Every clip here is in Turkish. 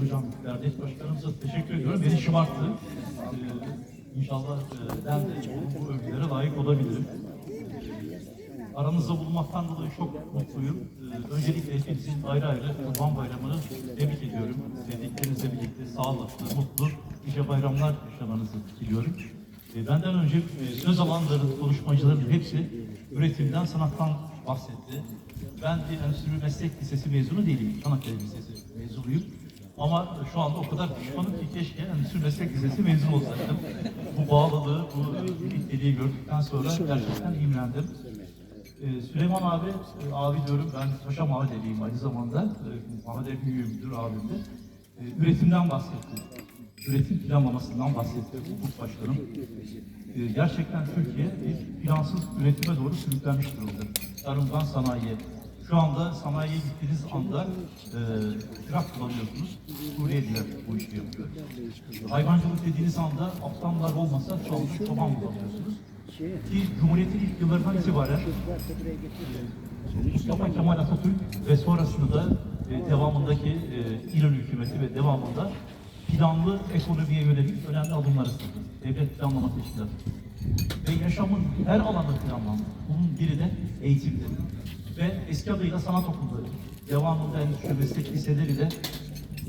Hocam, Dernek Başkanımıza teşekkür ediyorum. Beni şımarttı. Ee, inşallah e, ben de bu, övgülere layık olabilirim. Aranızda bulunmaktan dolayı çok mutluyum. Ee, öncelikle hepinizin ayrı ayrı Kurban Bayramı'nı tebrik ediyorum. Sevdiklerinizle birlikte sağlıklı, mutlu, nice bayramlar yaşamanızı diliyorum. Ee, benden önce e, söz alanların, konuşmacıların hepsi üretimden, sanattan bahsetti. Ben bir Endüstri Meslek Lisesi mezunu değilim. Çanakkale Lisesi mezunuyum. Ama şu anda o kadar pişmanım ki keşke Endüstri Meslek Lisesi mezun olsaydım. Bu bağlılığı, bu birlikteliği gördükten sonra gerçekten imrendim. Ee, Süleyman abi, e, abi diyorum ben Paşa Mahalle'liyim aynı zamanda. E, mahalle büyüğümdür abim de. E, üretimden bahsetti. Üretim planlamasından bahsetti hukuk başkanım. E, gerçekten Türkiye bir plansız üretime doğru sürüklenmiş durumda. Tarımdan sanayiye. Şu anda sanayiye gittiğiniz anda e, trak bulamıyorsunuz. Suriyeliler bu işi yapıyor. Hayvancılık dediğiniz anda aptallar olmasa anda çoban bulamıyorsunuz. Ki Cumhuriyet'in ilk yıllarından itibaren e, Mustafa Kemal Atatürk ve sonrasında da e, devamındaki e, İran hükümeti ve devamında planlı ekonomiye yönelik önemli adımlar atıldı. Devlet Planlama Teşkilatı. Ve yaşamın her alanda planlandı. Bunun biri de eğitimdi. Ve eski adıyla sanat okulları. Devamında endüstri meslek liseleri de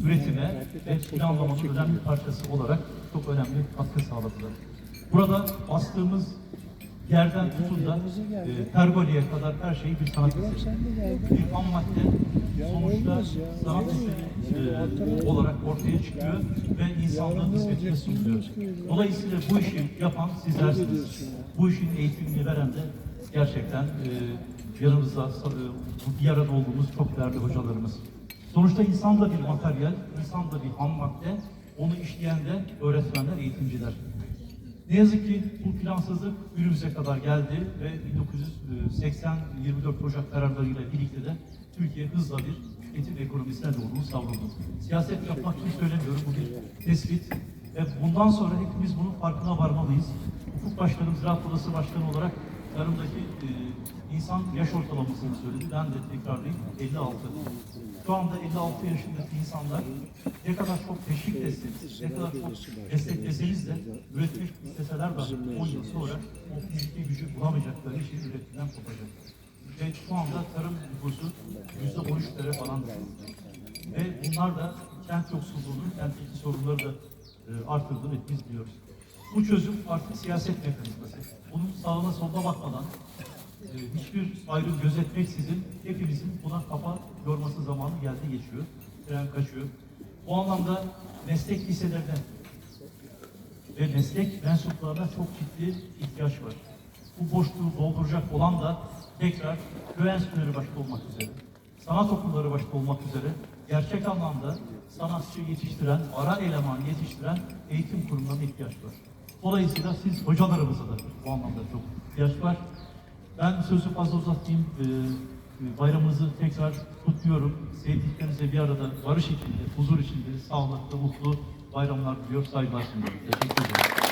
üretime ve planlamanın önemli parçası olarak çok önemli katkı sağladılar. Burada bastığımız yerden tutun da e, pergoleye kadar her şey bir sanat eseri. Bir ham madde sonuçta sanat eseri e, olarak ortaya çıkıyor ve insanlığın hizmetine sunuluyor. Dolayısıyla bu işi yapan sizlersiniz. Bu işin eğitimini veren de gerçekten e, yanımızda e, bir arada olduğumuz çok değerli hocalarımız. Sonuçta insan da bir materyal, insan da bir ham madde. Onu işleyen de öğretmenler, eğitimciler. Ne yazık ki bu plansızlık günümüze kadar geldi ve 1980 24 Ocak kararlarıyla birlikte de Türkiye hızla bir tüketim ekonomisine doğru savruldu. Siyaset yapmak için söylemiyorum, bu bir tespit ve bundan sonra hepimiz bunun farkına varmalıyız. Hukuk Başkanım, Ziraat Odası Başkanı olarak tarımdaki e, insan yaş ortalamasını söyledi. Ben de tekrarlayayım, 56. Şu anda 56 yaşındaki insanlar ne kadar çok teşvik destek, ne kadar çok destekleseniz de üretmek isteseler dahi 10 yıl sonra o fiziki gücü bulamayacakları için üretimden kopacak. Ve şu anda tarım nüfusu yüzde 13'lere falan düşüyor. Ve bunlar da kent yoksulluğunun, kentteki sorunları da e, arttırdığını biz biliyoruz. Bu çözüm artık siyaset mekanizması. Bunun sağına soluna bakmadan hiçbir ayrım gözetmeksizin hepimizin buna kafa yorması zamanı geldi geçiyor. Tren kaçıyor. Bu anlamda meslek liselerine ve meslek mensuplarına çok ciddi ihtiyaç var. Bu boşluğu dolduracak olan da tekrar köy enstitüleri başta olmak üzere, sanat okulları başta olmak üzere gerçek anlamda sanatçı yetiştiren, ara eleman yetiştiren eğitim kurumlarına ihtiyaç var. Dolayısıyla siz hocalarımıza da bu anlamda çok ihtiyaç var. Ben sözü fazla uzatmayayım. Ee, bayramınızı tekrar kutluyorum. Sevdiklerinizle bir arada barış içinde, huzur içinde, sağlıklı, mutlu bayramlar diliyor. Saygılar sunuyorum. Teşekkür ederim.